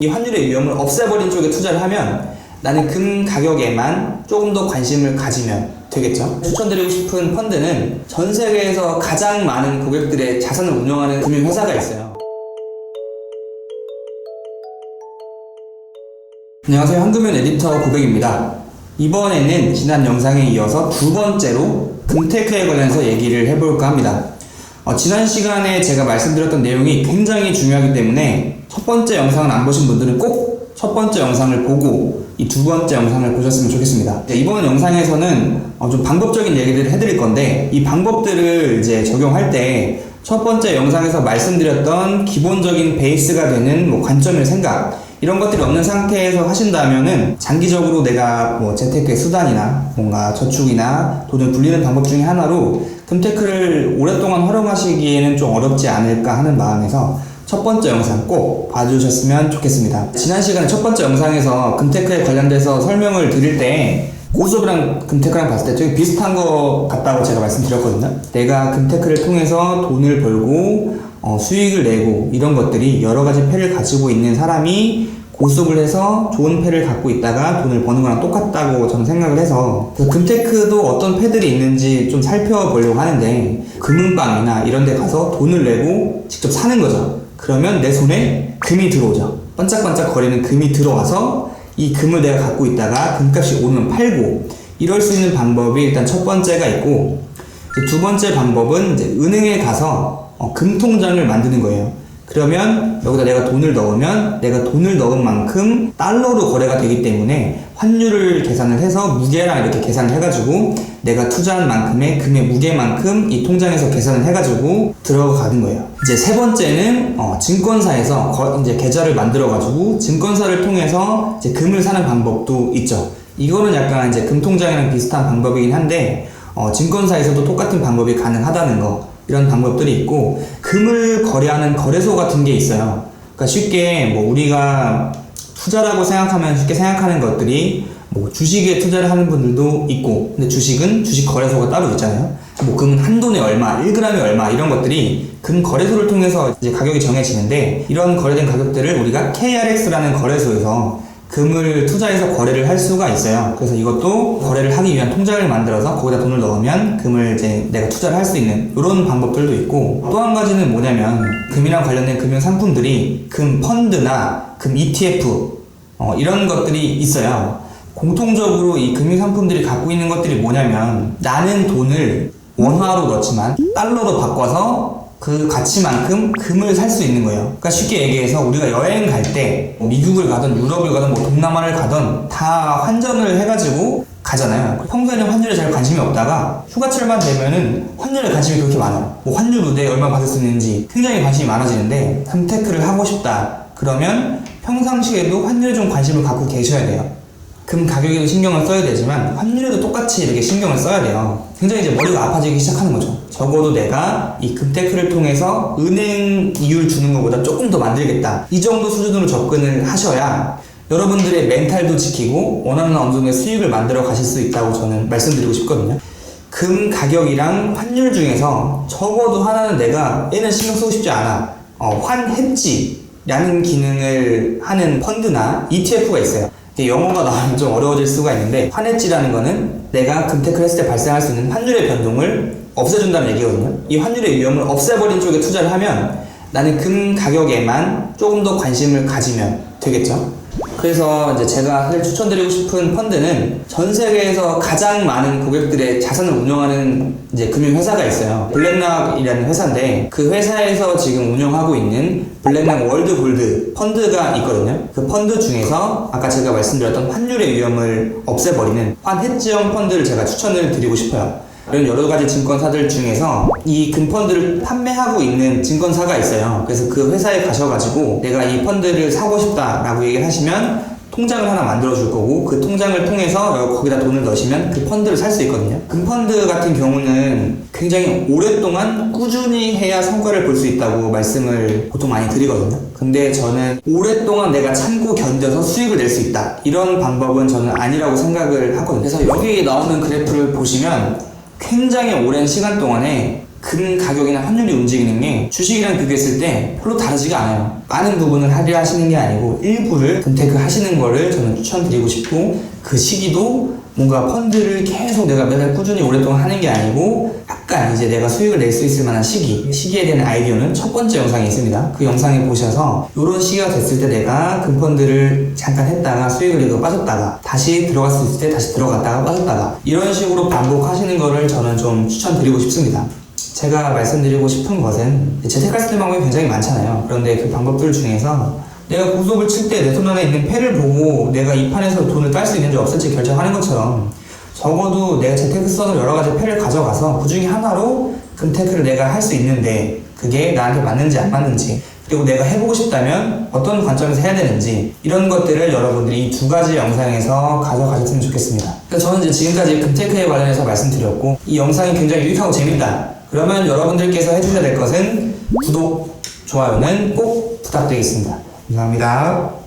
이 환율의 위험을 없애버린 쪽에 투자를 하면 나는 금 가격에만 조금 더 관심을 가지면 되겠죠. 추천드리고 싶은 펀드는 전 세계에서 가장 많은 고객들의 자산을 운영하는 금융회사가 있어요. 안녕하세요. 한금연 에디터 고백입니다. 이번에는 지난 영상에 이어서 두 번째로 금테크에 관련해서 얘기를 해볼까 합니다. 어, 지난 시간에 제가 말씀드렸던 내용이 굉장히 중요하기 때문에 첫 번째 영상을 안 보신 분들은 꼭 첫 번째 영상을 보고 이 두 번째 영상을 보셨으면 좋겠습니다. 네, 이번 영상에서는 어, 좀 방법적인 얘기들을 해드릴 건데 이 방법들을 이제 적용할 때 첫 번째 영상에서 말씀드렸던 기본적인 베이스가 되는 뭐 관점의 생각 이런 것들이 없는 상태에서 하신다면은 장기적으로 내가 뭐 재테크의 수단이나 뭔가 저축이나 돈을 불리는 방법 중에 하나로 금테크를 오랫동안 활용하시기에는 좀 어렵지 않을까 하는 마음에서 첫 번째 영상 꼭 봐주셨으면 좋겠습니다. 지난 시간에 첫 번째 영상에서 금테크에 관련돼서 설명을 드릴 때 고수업이랑 금테크랑 봤을 때 되게 비슷한 것 같다고 제가 말씀드렸거든요. 내가 금테크를 통해서 돈을 벌고 어, 수익을 내고 이런 것들이 여러 가지 패를 가지고 있는 사람이 고수업을 해서 좋은 패를 갖고 있다가 돈을 버는 거랑 똑같다고 저는 생각을 해서 그 금테크도 어떤 패들이 있는지 좀 살펴보려고 하는데 금은방이나 이런 데 가서 돈을 내고 직접 사는 거죠. 그러면 내 손에 금이 들어오죠. 반짝반짝 거리는 금이 들어와서 이 금을 내가 갖고 있다가 금값이 오르면 팔고 이럴 수 있는 방법이 일단 첫 번째가 있고 이제 두 번째 방법은 은행에 가서 어, 금통장을 만드는 거예요. 그러면 여기다 내가 돈을 넣으면 내가 돈을 넣은 만큼 달러로 거래가 되기 때문에 환율을 계산을 해서 무게랑 이렇게 계산을 해가지고 내가 투자한 만큼의 금의 무게만큼 이 통장에서 계산을 해가지고 들어가는 거예요. 이제 세 번째는 어, 증권사에서 거- 이제 계좌를 만들어가지고 증권사를 통해서 이제 금을 사는 방법도 있죠. 이거는 약간 이제 금통장이랑 비슷한 방법이긴 한데 어, 증권사에서도 똑같은 방법이 가능하다는 거 이런 방법들이 있고 금을 거래하는 거래소 같은 게 있어요. 그러니까 쉽게 뭐 우리가 투자라고 생각하면 쉽게 생각하는 것들이 뭐 주식에 투자를 하는 분들도 있고 근데 주식은 주식 거래소가 따로 있잖아요. 뭐 금은 한 돈에 얼마, 1g에 얼마 이런 것들이 금 거래소를 통해서 이제 가격이 정해지는데 이런 거래된 가격들을 우리가 KRX라는 거래소에서 금을 투자해서 거래를 할 수가 있어요. 그래서 이것도 거래를 하기 위한 통장을 만들어서 거기다 돈을 넣으면 금을 이제 내가 투자를 할 수 있는 이런 방법들도 있고 또 한 가지는 뭐냐면 금이랑 관련된 금융 상품들이 금 펀드나 금 ETF 어, 이런 것들이 있어요. 공통적으로 이 금융 상품들이 갖고 있는 것들이 뭐냐면 나는 돈을 원화로 넣지만 달러로 바꿔서 그 가치만큼 금을 살 수 있는 거예요. 그러니까 쉽게 얘기해서 우리가 여행 갈 때 미국을 가든 유럽을 가든 뭐 동남아를 가든 다 환전을 해가지고 가잖아요. 평소에는 환율에 잘 관심이 없다가 휴가철만 되면은 환율에 관심이 그렇게 많아요. 뭐 환율 우대에 얼마 받을 수 있는지 굉장히 관심이 많아지는데 삼테크를 하고 싶다. 그러면 평상시에도 환율에 좀 관심을 갖고 계셔야 돼요. 금 가격에도 신경을 써야 되지만 환율에도 똑같이 이렇게 신경을 써야 돼요. 굉장히 이제 머리가 아파지기 시작하는 거죠. 적어도 내가 이 금테크를 통해서 은행 이율 주는 것보다 조금 더 만들겠다. 이 정도 수준으로 접근을 하셔야 여러분들의 멘탈도 지키고 원하는 어느 정도의 수익을 만들어 가실 수 있다고 저는 말씀드리고 싶거든요. 금 가격이랑 환율 중에서 적어도 하나는 내가 얘는 신경 쓰고 싶지 않아. 어, 환해지라는 기능을 하는 펀드나 ETF가 있어요. 영어가 나오면 좀 어려워질 수가 있는데 환해지라는 거는 내가 금테크를 했을 때 발생할 수 있는 환율의 변동을 없애준다는 얘기거든요. 이 환율의 위험을 없애버린 쪽에 투자를 하면 나는 금 가격에만 조금 더 관심을 가지면 되겠죠. 그래서 이제 제가 사실 추천드리고 싶은 펀드는 전 세계에서 가장 많은 고객들의 자산을 운영하는 이제 금융회사가 있어요. 블랙락이라는 회사인데 그 회사에서 지금 운영하고 있는 블랙락 월드 골드 펀드가 있거든요. 그 펀드 중에서 아까 제가 말씀드렸던 환율의 위험을 없애버리는 환해지형 펀드를 제가 추천을 드리고 싶어요. 이런 여러 가지 증권사들 중에서 이 금펀드를 판매하고 있는 증권사가 있어요. 그래서 그 회사에 가셔가지고 내가 이 펀드를 사고 싶다라고 얘기를 하시면 통장을 하나 만들어 줄 거고 그 통장을 통해서 거기다 돈을 넣으시면 그 펀드를 살 수 있거든요. 금펀드 같은 경우는 굉장히 오랫동안 꾸준히 해야 성과를 볼 수 있다고 말씀을 보통 많이 드리거든요. 근데 저는 오랫동안 내가 참고 견뎌서 수익을 낼 수 있다. 이런 방법은 저는 아니라고 생각을 하거든요. 그래서 여기 나오는 그래프를 보시면 굉장히 오랜 시간 동안에 금 가격이나 환율이 움직이는 게 주식이랑 비교했을 때 별로 다르지가 않아요. 많은 부분을 할애하시는 게 아니고 일부를 금테크 하시는 거를 저는 추천드리고 싶고 그 시기도 뭔가 펀드를 계속 내가 매달 꾸준히 오랫동안 하는 게 아니고 약간 이제 내가 수익을 낼 수 있을 만한 시기 시기에 대한 아이디어는 첫 번째 영상에 있습니다. 그 영상에 보셔서 이런 시기가 됐을 때 내가 금펀드를 잠깐 했다가 수익을 내고 빠졌다가 다시 있을 때 다시 들어갔다가 빠졌다가 이런 식으로 반복하시는 거를 저는 좀 추천드리고 싶습니다. 제가 말씀드리고 싶은 것은 재테크 할 수 있는 방법이 굉장히 많잖아요. 그런데 그 방법들 중에서 내가 고속을 칠 때 내 손 안에 있는 패를 보고 내가 이 판에서 돈을 딸 수 있는지 없을지 결정하는 것처럼 적어도 내가 재테크성을 여러 가지 패를 가져가서 그 중에 하나로 금테크를 내가 할 수 있는데 그게 나한테 맞는지 안 맞는지 그리고 내가 해보고 싶다면 어떤 관점에서 해야 되는지 이런 것들을 여러분들이 이 두 가지 영상에서 가져가셨으면 좋겠습니다. 저는 이제 지금까지 금테크에 관련해서 말씀드렸고 이 영상이 굉장히 유익하고 재밌다. 그러면 여러분들께서 해주셔야 될 것은 구독, 좋아요는 꼭 부탁드리겠습니다. 감사합니다.